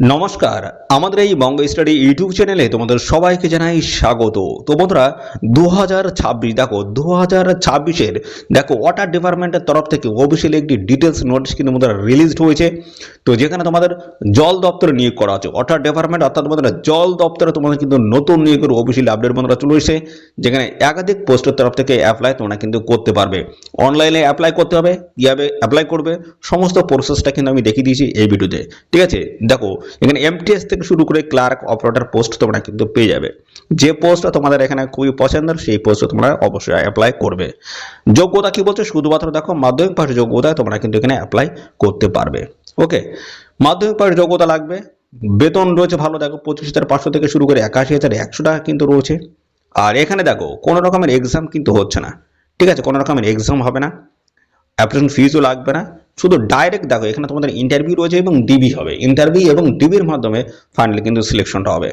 নমস্কার। আমাদের এই বঙ্গ স্টাডি ইউটিউব চ্যানেলে তোমাদের সবাইকে জানাই স্বাগত। তো বন্ধুরা দু হাজার ছাব্বিশ, দেখো দু হাজার ছাব্বিশের, দেখো ওয়াটার ডিপার্টমেন্টের তরফ থেকে অফিসিয়ালি একটি ডিটেলস নোটিশ কিন্তু তোমাদের রিলিজড হয়েছে। তো যেখানে তোমাদের জল দপ্তরে নিয়োগ করা আছে ওয়াটার ডিপার্টমেন্ট অর্থাৎ তোমাদের জল দপ্তরে তোমাদের কিন্তু নতুন নিয়োগের অফিসিয়ালি আপডেট বন্ধুরা চলে এসেছে। যেখানে একাধিক পোস্টের তরফ থেকে অ্যাপ্লাই তোমরা কিন্তু করতে পারবে। অনলাইনে অ্যাপ্লাই করতে হবে, কীভাবে অ্যাপ্লাই করবে, সমস্ত প্রসেসটা কিন্তু আমি দেখিয়ে দিয়েছি এই ভিডিওতে ঠিক আছে? দেখো এখানে এমটিএস থেকে শুরু করে ক্লার্ক অপারেটর পোস্ট তোমরা কিন্তু পেয়ে যাবে। যে পোস্টটা তোমাদের এখানে খুবই পছন্দের, সেই পোস্টে তোমরা অবশ্যই অ্যাপ্লাই করবে। যোগ্যতা কি বলছে? শুধুমাত্র দেখো মাধ্যমিক পাশ যোগ্যতায় তোমরা কিন্তু এখানে অ্যাপ্লাই করতে পারবে। ওকে মাধ্যমিক পাশ যোগ্যতা লাগবে। বেতন রয়েছে ভালো, দেখো পঁচিশ হাজার পাঁচশো থেকে শুরু করে একাশি হাজার একশো টাকা কিন্তু রয়েছে। আর এখানে দেখো, কোনো রকমের এক্সাম কিন্তু হচ্ছে না। ঠিক আছে, কোনো রকমের এক্সাম হবে না। অ্যাপ্লিকেশন ফিজও লাগবে না। শুধু ডাইরেক্ট দেখো, এখানে তোমাদের ইন্টারভিউ রয়েছে এবং ডিবি হবে। ইন্টারভিউ এবং ডিবির মাধ্যমে ফাইনালি কিন্তু সিলেকশনটা হবে।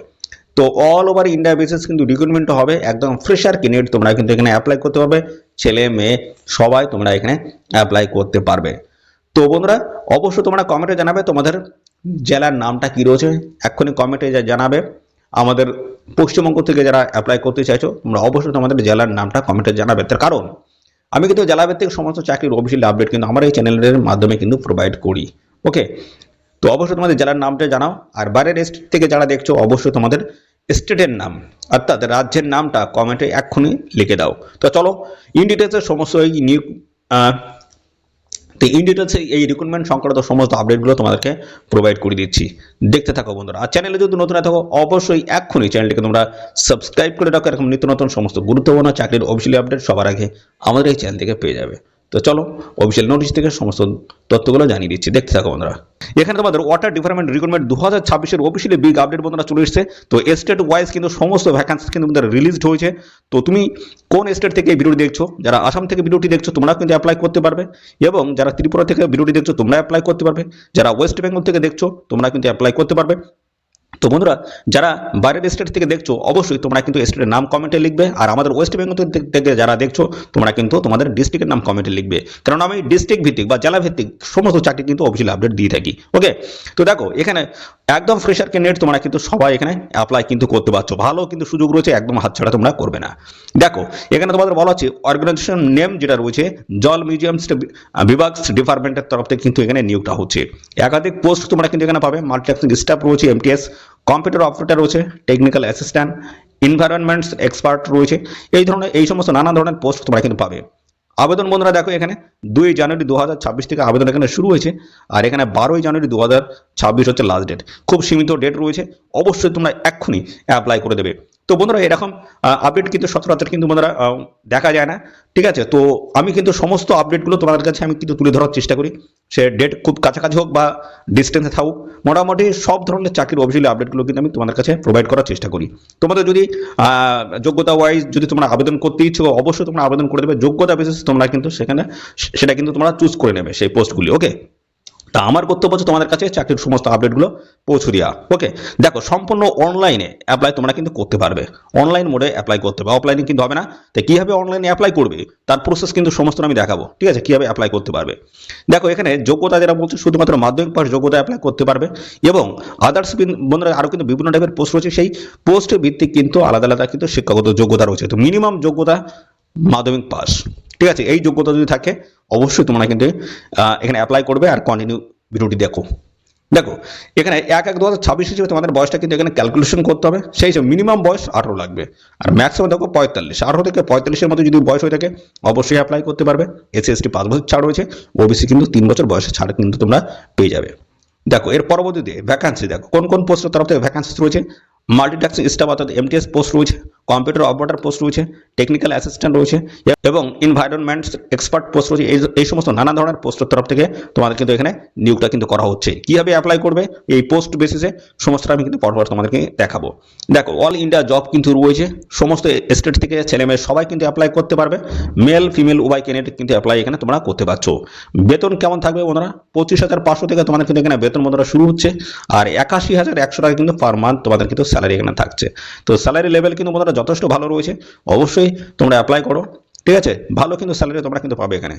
তো অল ওভার ইন্ডিয়া বেসিস কিন্তু রিক্রুটমেন্ট হবে। একদম ফ্রেশার ক্যান্ডিডেট তোমরা কিন্তু এখানে অ্যাপ্লাই করতে পারবে। ছেলে, মেয়ে, সবাই তোমরা এখানে অ্যাপ্লাই করতে পারবে। তো বন্ধুরা, অবশ্যই তোমরা কমেন্টে জানাবে তোমাদের জেলার নামটা কী রয়েছে। এক্ষুনি কমেন্টে জানাবে। আমাদের পশ্চিমবঙ্গ থেকে যারা অ্যাপ্লাই করতে চাইছো, তোমরা অবশ্যই তোমাদের জেলার নামটা কমেন্টে জানাবে। তার কারণ আমি কিন্তু জেলাভিত্তিক সমস্ত চাকরির অফিসিয়াল আপডেট কিন্তু আমার এই চ্যানেলের মাধ্যমে কিন্তু প্রোভাইড করি। ওকে তো অবশ্যই তোমাদের জেলার নামটা জানাও, আর বাইরের স্টেট থেকে যারা দেখছ, অবশ্যই তোমাদের স্টেটের নাম, অর্থাৎ রাজ্যের নামটা কমেন্টে এক্ষুনি লিখে দাও। তো চলো ইন ডিটেলসের সমস্ত এই নিয়োগ তো ইন ডিটেলসে এই রিক্রুটমেন্ট সংক্রান্ত সমস্ত আপডেটগুলো তোমাদেরকে প্রোভাইড করে দিচ্ছি। দেখতে থাকো বন্ধুরা। আর চ্যানেলে যদি নতুন থাকো, অবশ্যই এক্ষুনি চ্যানেলটিকে তোমরা সাবস্ক্রাইব করে রাখো। এরকম নিত্য নতুন সমস্ত গুরুত্বপূর্ণ চাকরির অফিসিয়ালি আপডেট সবার আগে আমাদের এই চ্যানেল থেকে পেয়ে যাবে। তো চলো অফিসিয়াল নোটিশ থেকে সমস্ত তথ্যগুলো জানিয়ে দিচ্ছি। দেখতে থাকো বন্ধুরা। এখানে তোমাদের ওয়াটার ডিপার্টমেন্ট রিক্রুটমেন্ট দু হাজার ছাব্বিশের অফিসিয়ালি বিগ আপডেট বন্ধুরা চলে এসেছে। তো স্টেট ওয়াইজ কিন্তু সমস্ত ভ্যাকান্সি কিন্তু তোমাদের রিলিজড হয়েছে। তো তুমি কোন স্টেট থেকে এই ভিডিওটি দেখছ, যারা আসাম থেকে ভিডিওটি দেখছ, তোমরা কিন্তু অ্যাপ্লাই করতে পারবে। এবং যারা ত্রিপুরা থেকে ভিডিওটি দেখছ, তোমরা অ্যাপ্লাই করতে পারবে। যারা ওয়েস্ট বেঙ্গল থেকে দেখছ, তোমরা কিন্তু অ্যাপ্লাই করতে পারবে। তো বন্ধুরা, যারা বাইরের স্টেট থেকে দেখছ, অবশ্যই তোমরা কিন্তু স্টেটের নাম কমেন্টে লিখবে আর আমাদের ওয়েস্ট বেঙ্গল থেকে- যারা দেখছ, তোমরা কিন্তু তোমাদের ডিস্ট্রিক্টের নাম কমেন্টে লিখবে। কারণ আমি ডিস্ট্রিক্ট ভিত্তিক বা জেলা ভিত্তিক সমস্ত চাকরি কিন্তু অফিসিয়াল আপডেট দিয়ে থাকি। ওকে তো দেখো, এখানে একদম ফ্রেশার ক্যান্ডিডেট তোমরা কিন্তু সবাই এখানে অ্যাপ্লাই কিন্তু করতে পারছ। ভালো কিন্তু সুযোগ রয়েছে, একদম হাতছাড়া তোমরা করবে না। দেখো, এখানে তোমাদের বলা হচ্ছে অর্গানাইজেশন নেম যেটা রয়েছে, জল মিউজিয়াম বিভাগ ডিপার্টমেন্টের তরফ থেকে কিন্তু এখানে নিয়োগটা হচ্ছে। একাধিক পোস্ট তোমরা কিন্তু এখানে পাবে মাল্টিটাস্কিং স্টাফ রয়েছে এমটিএস কম্পিউটার অপারেটর রয়েছে টেকনিক্যাল অ্যাসিস্ট্যান্ট এনভায়রনমেন্টস এক্সপার্ট রয়েছে। এই ধরনের, এই সমস্ত নানা ধরনের পোস্ট তোমরা কিন্তু পাবে। আবেদন বন্ধুরা দেখো এখানে দুই জানুয়ারি দু হাজার ছাব্বিশ থেকে আবেদন এখানে শুরু হয়েছে। আর এখানে বারোই জানুয়ারি দু হাজার ছাব্বিশ হচ্ছে লাস্ট ডেট খুব সীমিত ডেট রয়েছে। অবশ্যই তোমরা এক্ষুনি অ্যাপ্লাই করে দেবে। তো বন্ধুরা, এরকম আপডেট কিন্তু সচরাচর কিন্তু বন্ধুরা দেখা যায় না। ঠিক আছে? তো আমি কিন্তু সমস্ত আপডেটগুলো তোমাদের কাছে আমি কিন্তু তুলে ধরার চেষ্টা করি। সে ডেট খুব কাছাকাছি হোক বা ডিস্টেন্সে থাকুক, মোটামুটি সব ধরনের চাকরির অফিসিয়ালি আপডেটগুলো কিন্তু আমি তোমাদের কাছে প্রোভাইড করার চেষ্টা করি। তোমাদের যদি যোগ্যতা ওয়াইজ যদি তোমরা আবেদন করতে ইচ্ছুক অবশ্যই তোমরা আবেদন করে দেবে। যোগ্যতা বেসিস তোমরা কিন্তু সেখানে সেটা কিন্তু তোমরা চুজ করে নেবে সেই পোস্টগুলি ওকে তা আমার বক্তব্য হচ্ছে তোমাদের কাছে, চাকরির সমস্ত আপডেটগুলো পৌঁছে দেওয়া ওকে দেখো, সম্পূর্ণ অনলাইনে অ্যাপ্লাই তোমরা কিন্তু করতে পারবে। অনলাইন মোডে অ্যাপ্লাই করতে পারবে অফলাইনে কিন্তু হবে না। তো কীভাবে অনলাইনে অ্যাপ্লাই করবে? তার প্রসেস কিন্তু সমস্ত আমি দেখাবো। ঠিক আছে? কীভাবে অ্যাপ্লাই করতে পারবে? দেখো, এখানে যোগ্যতা যারা বলছে, শুধুমাত্র মাধ্যমিক পাশ যোগ্যতা অ্যাপ্লাই করতে পারবে এবং আদার্স বন্ধুরা আরও কিন্তু বিভিন্ন টাইপের পোস্ট রয়েছে। সেই পোস্ট ভিত্তিক কিন্তু আলাদা আলাদা কিন্তু শিক্ষাগত যোগ্যতা রয়েছে। তো মিনিমাম যোগ্যতা মাধ্যমিক পাস ঠিক আছে? এই যোগ্যতা যদি থাকে, অবশ্যই তোমরা কিন্তু এখানে অ্যাপ্লাই করবে আর কন্টিনিউ ভিডিওটি দেখো। দেখো, এখানে এক এক দু হাজার ছাব্বিশ হিসেবে তোমাদের বয়সটা কিন্তু এখানে ক্যালকুলেশন করতে হবে। সেই হিসেবে মিনিমাম বয়স আঠারো লাগবে। আর ম্যাক্সিমাম দেখো পঁয়তাল্লিশ। আঠারো থেকে পঁয়তাল্লিশের মধ্যে যদি বয়স হয়ে থাকে, অবশ্যই অ্যাপ্লাই করতে পারবে। এসসি এসটি পাঁচ বছর ছাড় রয়েছে। ওবিসি কিন্তু তিন বছর বয়সে ছাড় কিন্তু তোমরা পেয়ে যাবে। দেখো, এর পরবর্তীতে ভ্যাকান্সি দেখো। কোন কোন পোস্টের তরফ থেকে ভ্যাকান্সি রয়েছে? মাল্টিটাস্কিং স্টাফ অর্থাৎ এমটিএস পোস্ট রয়েছে। কম্পিউটার অপারেটর পোস্ট রয়েছে টেকনিক্যাল অ্যাসিস্ট্যান্ট রয়েছে, এবং এনভায়রনমেন্ট এক্সপার্ট পোস্ট রয়েছে, এই এই সমস্ত নানা ধরনের পোস্টের তরফ থেকে তোমাদের কিন্তু এখানে নিয়োগটা কিন্তু করা হচ্ছে। কীভাবে অ্যাপ্লাই করবে? এই পোস্ট বেসিসে সমস্তটা আমি কিন্তু পরপর তোমাদেরকে দেখাবো। দেখো অল ইন্ডিয়া জব কিন্তু রয়েছে, সমস্ত স্টেট থেকে ছেলে মেয়ে সবাই কিন্তু অ্যাপ্লাই করতে পারবে মেল ফিমেল উভয় ক্যান্ডিডেট কিন্তু অ্যাপ্লাই এখানে তোমরা করতে পারছ। বেতন কেমন থাকবে বন্ধুরা? পঁচিশ হাজার পাঁচশো থেকে তোমাদের কিন্তু এখানে বেতন বন্ধুরা শুরু হচ্ছে, আর একাশি হাজার একশো টাকা কিন্তু পার মান্থ তোমাদের কিন্তু স্যালারি এখানে থাকছে। তো স্যালারি লেভেল কিন্তু যথেষ্ট ভালো রয়েছে, অবশ্যই তোমরা অ্যাপ্লাই করো, ঠিক আছে? ভালো কিন্তু স্যালারি তোমরা কিন্তু পাবে এখানে।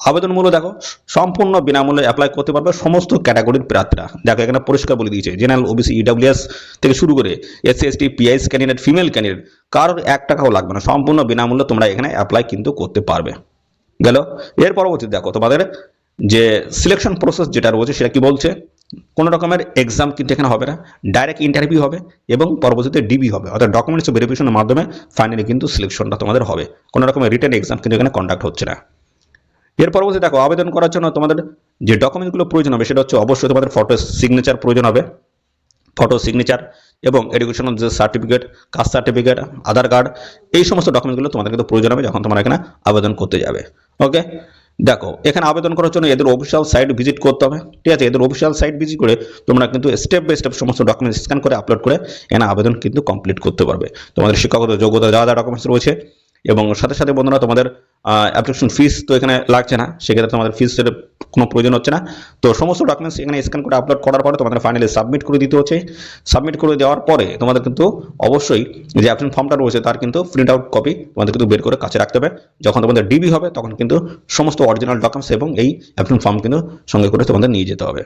আবেদনমূল্য দেখো, সম্পূর্ণ বিনামূল্যে অ্যাপ্লাই করতে পারবে সমস্ত ক্যাটাগরির প্রার্থীরা। দেখো এখানে পরিষ্কার বলে দিয়েছে জেনারেল ওবিসি ইডাব্লিউএস থেকে শুরু করে এসসি এসটি পিআইস ক্যান্ডিডেট ফিমেল ক্যান্ডিডেট কারোর এক টাকাও লাগবে না, সম্পূর্ণ বিনামূল্যে তোমরা এখানে অ্যাপ্লাই কিন্তু করতে পারবে। গেল, এর পরবর্তী দেখো তোমাদের যে সিলেকশন প্রসেস যেটা রয়েছে সেটা কি বলছে? কোনো রকমের এক্সাম কিন্তু এখানে হবে না। ডাইরেক্ট ইন্টারভিউ হবে এবং পরবর্তীতে ডিবি হবে। অর্থাৎ ডকুমেন্টস ভেরিফিকেশনের মাধ্যমে ফাইনালি কিন্তু সিলেকশনটা তোমাদের হবে। কোনো রকমের রিটার্ন এক্সাম কিন্তু এখানে কন্ডাক্ট হচ্ছে না। এর পরবর্তী দেখো, আবেদন করার জন্য তোমাদের যে ডকুমেন্টগুলো প্রয়োজন হবে সেটা হচ্ছে অবশ্যই তোমাদের ফটো সিগনেচার প্রয়োজন হবে। ফটো সিগনেচার এবং এডুকেশনাল যে certificate caste certificate Aadhaar card এই সমস্ত ডকুমেন্টগুলো তোমাদের কিন্তু প্রয়োজন হবে যখন তোমরা এখানে আবেদন করতে যাবে। ওকে দেখো, এখানে আবেদন করার জন্য এদের অফিসিয়াল সাইট ভিজিট করতে হবে। ঠিক আছে, এদের অফিসিয়াল সাইট ভিজিট করে তোমরা কিন্তু স্টেপ বাই স্টেপ সমস্ত ডকুমেন্ট স্ক্যান করে আপলোড করে এখানে আবেদন কিন্তু কমপ্লিট করতে পারবে। তোমাদের শিক্ষাগত যোগ্যতা, যা যা ডকুমেন্টস রয়েছে এবং সাথে সাথে বন্ধুরা তোমাদের অ্যাপ্লিকেশন ফিস তো এখানে লাগছে না, সেক্ষেত্রে তোমাদের ফিসের কোনো প্রয়োজন হচ্ছে না। তো সমস্ত ডকুমেন্টস এখানে স্ক্যান করে আপলোড করার পরে তোমাদের ফাইনালি সাবমিট করে দিতে হচ্ছে। সাবমিট করে দেওয়ার পরে তোমাদের কিন্তু অবশ্যই যে অ্যাপ্লিকেশন ফর্মটা রয়েছে তার কিন্তু প্রিন্ট আউট কপি তোমাদের কিন্তু বের করে কাছে রাখতে হবে। যখন তোমাদের ডিবি হবে, তখন কিন্তু সমস্ত অরিজিনাল ডকুমেন্টস এবং এই অ্যাপ্লিকেশন ফর্ম কিন্তু সঙ্গে করে তোমাদের নিয়ে যেতে হবে।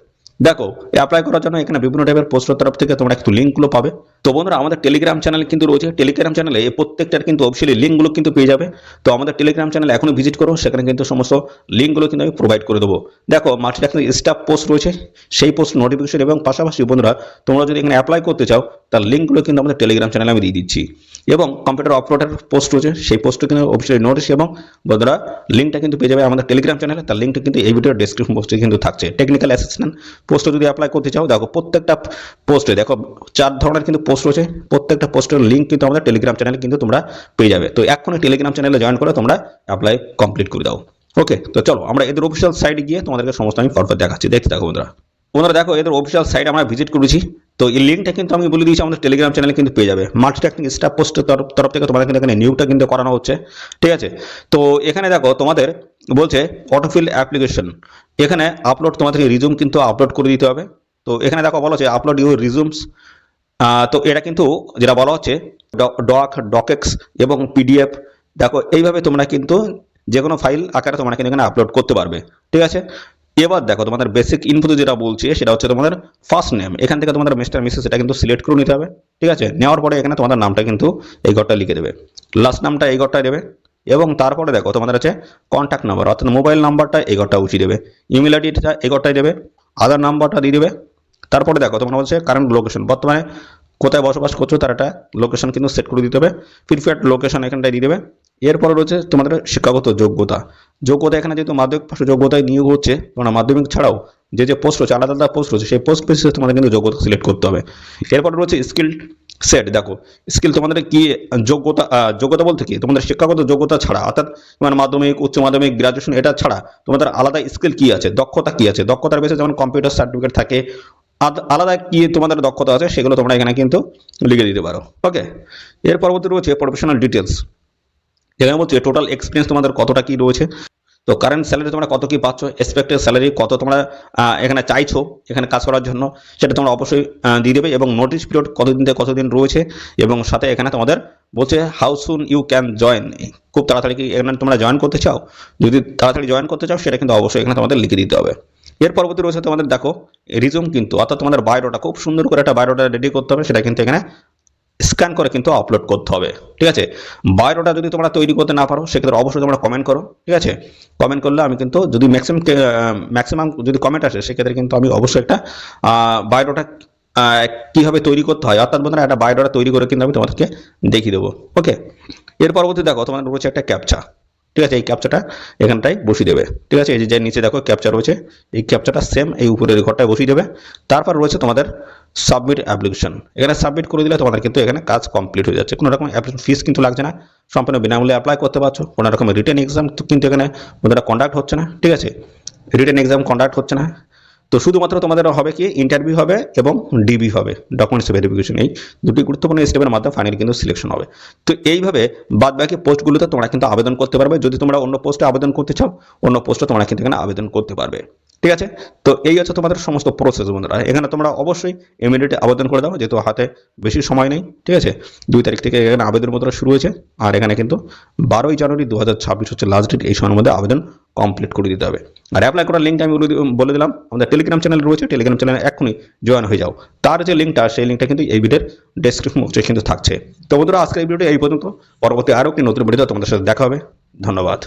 দেখো অ্যাপ্লাই করার জন্য এখানে বিভিন্ন টাইপের পোস্টের তরফ থেকে তোমরা একটু লিঙ্কগুলো পাবে। তো বন্ধুরা, আমাদের টেলিগ্রাম চ্যানেল কিন্তু রয়েছে। টেলিগ্রাম চ্যানেলে এই প্রত্যেকটার কিন্তু অফিসিয়ালি লিঙ্কগুলো কিন্তু পেয়ে যাবে। তো আমাদের টেলিগ্রাম চ্যানেল এখনও ভিজিট করো, সেখানে কিন্তু সমস্ত লিঙ্কগুলো কিন্তু আমি প্রোভাইড করে দেবো। দেখো, মাঠে কিন্তু স্টাফ পোস্ট রয়েছে। সেই পোস্ট নোটিফিকেশন এবং পাশাপাশি বন্ধুরা, তোমরা যদি এখানে অ্যাপ্লাই করতে চাও, তার লিঙ্কগুলো কিন্তু আমাদের টেলিগ্রাম চ্যানেলে আমি দিয়ে দিচ্ছি। এবং কম্পিউটার অপারেটর পোস্ট রয়েছে, সেই পোস্টে কিন্তু অফিসিয়ালি নোটিশ এবং বন্ধুরা লিঙ্কটা কিন্তু পেয়ে যাবে আমাদের টেলিগ্রাম চ্যানেলে তার লিঙ্কটা কিন্তু এই ভিডিওর ডেসক্রিপশন পোস্টে কিন্তু থাকছে। টেকনিক্যাল অ্যাসিস্ট্যান্ট পোস্টে যদি অ্যাপ্লাই করতে চাও, দেখো প্রত্যেকটা পোস্টে দেখো চার ধরনের কিন্তু পোস্ট রয়েছে, প্রত্যেকটা পোস্টের লিঙ্ক কিন্তু আমাদের টেলিগ্রাম চ্যানেলে কিন্তু তোমরা পেয়ে যাবে। তো এখনই টেলিগ্রাম চ্যানেলে জয়েন করে তোমরা অ্যাপ্লাই কমপ্লিট করে দাও। ওকে তো চলো আমরা এদের অফিসিয়াল সাইটে গিয়ে তোমাদেরকে সমস্ত আমি ফরফর দেখাচ্ছি। দেখতে দেখো বন্ধুরা। বন্ধুরা দেখো এদের অফিসিয়াল সাইট আমরা ভিজিট করেছি। তো এই লিঙ্কটা কিন্তু আমি বলে দিয়েছি, আমাদের টেলিগ্রাম চ্যানেলে কিন্তু পেয়ে যাবে। মাল্টিটাক্টিং স্টাফ পোস্টের তরফ তরফ থেকে তোমাদের কিন্তু এখানে নিউটা কিন্তু করানো হচ্ছে, ঠিক আছে? তো এখানে দেখো, তোমাদের বলছে অটোফিল অ্যাপ্লিকেশন এখানে আপলোড তোমাদেরকে রিজুম কিন্তু আপলোড করে দিতে হবে। তো এখানে দেখো বলা হচ্ছে আপলোড ইউর রিজুমস তো এটা কিন্তু যেটা বলা হচ্ছে ডক ডকেক্স এবং পিডিএফ দেখো, এইভাবে তোমরা কিন্তু যে কোনো ফাইল আকারে তোমরা কিন্তু এখানে আপলোড করতে পারবে, ঠিক আছে? এবার দেখো তোমাদের বেসিক ইনফো যেটা বলছে, সেটা হচ্ছে তোমাদের ফার্স্ট নেম এখান থেকে তোমাদের মিস্টার মিসেস এটা কিন্তু সিলেক্ট করে নিতে হবে, ঠিক আছে? নেওয়ার পরে এখানে তোমাদের নামটা কিন্তু এই ঘরটা লিখে দেবে। লাস্ট নামটা এই ঘরটায় দেবে এবং তারপরে দেখো তোমাদের আছে কন্ট্যাক্ট নাম্বার অর্থাৎ মোবাইল নাম্বারটা এই ঘরটা উঠিয়ে দেবে। ইমেল আইডিটা এই ঘরটায় দেবে আধার নাম্বারটা দিয়ে দেবে। তারপরে দেখো তোমরা বলছে কারেন্ট লোকেশন বর্তমানে কোথায় বসবাস করছ তার একটা লোকেশন কিন্তু সেট করে দিতে হবে। প্রিফার্ড লোকেশন এখানটায় দিয়ে দেবে। এরপরে রয়েছে তোমাদের শিক্ষাগত যোগ্যতা যোগ্যতা এখানে যেহেতু মাধ্যমিক পাশে, যোগ্যতায় নিয়োগ হচ্ছে তোমরা মাধ্যমিক ছাড়াও যে যে পোস্ট রয়েছে আলাদা আলাদা পোস্ট রয়েছে সেই পোস্ট বেসিসে তোমাদের কিন্তু যোগ্যতা সিলেক্ট করতে হবে। এরপরে রয়েছে স্কিল সেট দেখো স্কিল তোমাদের কি যোগ্যতা যোগ্যতা বলতে কি? তোমাদের শিক্ষাগত যোগ্যতা ছাড়া, অর্থাৎ তোমার মাধ্যমিক, উচ্চ মাধ্যমিক গ্রাজুয়েশন এটা ছাড়া তোমাদের আলাদা স্কিল কি আছে, দক্ষতা কি আছে? দক্ষতার বেসে যেমন কম্পিউটার সার্টিফিকেট থাকে আলাদা কি তোমাদের দক্ষতা আছে, সেগুলো তোমরা এখানে কিন্তু লিখে দিতে পারো। ওকে এর পরবর্তী রয়েছে প্রফেশনাল ডিটেলস এখানে বলছে টোটাল এক্সপিরিয়েন্স তোমাদের কতটা কি রয়েছে? তো কারেন্ট স্যালারি তোমরা কত কি পাচ্ছ? এক্সপেক্টেড স্যালারি কত তোমরা এখানে চাইছো এখানে কাজ করার জন্য, সেটা তোমরা অবশ্যই দিয়ে দেবে এবং নোটিশ পিরিয়ড কতদিন থেকে কতদিন রয়েছে এবং সাথে এখানে তোমাদের বলছে how soon you can join খুব তাড়াতাড়ি কি এখানে তোমরা জয়েন করতে চাও? যদি তাড়াতাড়ি জয়েন করতে চাও, সেটা কিন্তু অবশ্যই এখানে তোমাদের লিখে দিতে হবে। এর পরবর্তী রয়েছে তোমাদের দেখো রিজুম কিন্তু, অর্থাৎ তোমাদের বায়োডাটা খুব সুন্দর করে একটা বায়োডাটা রেডি করতে হবে, সেটা কিন্তু এখানে স্ক্যান করে কিন্তু আপলোড করতে হবে, ঠিক আছে? বায়োডাটা যদি তোমরা তৈরি করতে না পারো, সেক্ষেত্রে অবশ্যই তোমরা কমেন্ট করো, ঠিক আছে? কমেন্ট করলে আমি কিন্তু যদি ম্যাক্সিমাম ম্যাক্সিমাম যদি কমেন্ট আসে, সেক্ষেত্রে কিন্তু আমি অবশ্যই একটা বায়োডাটা কীভাবে তৈরি করতে হয়, অর্থাৎ বন্ধুরা একটা বায়োডাটা তৈরি করে কিন্তু আমি তোমাদেরকে দেখিয়ে দেবো ওকে এর পরবর্তী দেখো, তোমাদের রয়েছে একটা ক্যাপচা ঠিক আছে, এই ক্যাপচাটা এখানটায় বসিয়ে দেবে। ঠিক আছে, এই যে নিচে দেখো ক্যাপচার রয়েছে, এই ক্যাপচাটা সেম এই উপরের ঘরটায় বসিয়ে দেবে। তারপর রয়েছে তোমাদের সাবমিট অ্যাপ্লিকেশন এখানে সাবমিট করে দিলে তোমাদের কিন্তু এখানে কাজ কমপ্লিট হয়ে যাচ্ছে। কোনো রকম অ্যাপ্লিকেশন ফিস কিন্তু লাগছে না। সম্পূর্ণ বিনামূল্যে অ্যাপ্লাই করতে পারছ। কোনো রকম রিটেন এক্সাম কিন্তু এখানে ওদের কন্ডাক্ট হচ্ছে না। ঠিক আছে রিটেন এক্সাম কন্ডাক্ট হচ্ছে না। তো শুধুমাত্র তোমাদের হবে কি ইন্টারভিউ হবে এবং ডিবি হবে ডকুমেন্টস ভেরিফিকেশন এই দুটি গুরুত্বপূর্ণ স্টেপের মাধ্যমে ফাইনাল কিন্তু সিলেকশন হবে। তো এইভাবে বাদ বাকি পোস্টগুলোতে তোমরা কিন্তু আবেদন করতে পারবে। যদি তোমরা অন্য পোস্টে আবেদন করতে চাও, অন্য পোস্টে তোমরা কিন্তু এখানে আবেদন করতে পারবে। ঠিক আছে? তো এই হচ্ছে তোমাদের সমস্ত প্রসেস বন্ধুরা। এখানে তোমরা অবশ্যই ইমিডিয়েটলি আবেদন করে দাও, যেহেতু হাতে বেশি সময় নেই। ঠিক আছে? দুই তারিখ থেকে এখানে আবেদন পত্র শুরু হয়েছে। আর এখানে কিন্তু বারোই জানুয়ারি দু হাজার ছাব্বিশ হচ্ছে লাস্ট ডেট এই সময়ের মধ্যে আবেদন কমপ্লিট করে দিতে হবে। আর অ্যাপ্লাই করার লিঙ্ক আমি বলে দিলাম আমাদের টেলিগ্রাম চ্যানেল রয়েছে। টেলিগ্রাম চ্যানেলে এখনই জয়েন হয়ে যাও। তার যে লিঙ্কটা সেই লিঙ্কটা কিন্তু এই ভিডিওর ডেসক্রিপশন বক্সে কিন্তু থাকছে। তো বন্ধুরা, আজকের এই ভিডিওটি এই পর্যন্ত। পরবর্তী আরও একটি নতুন ভিডিও তোমাদের সাথে দেখা হবে। ধন্যবাদ।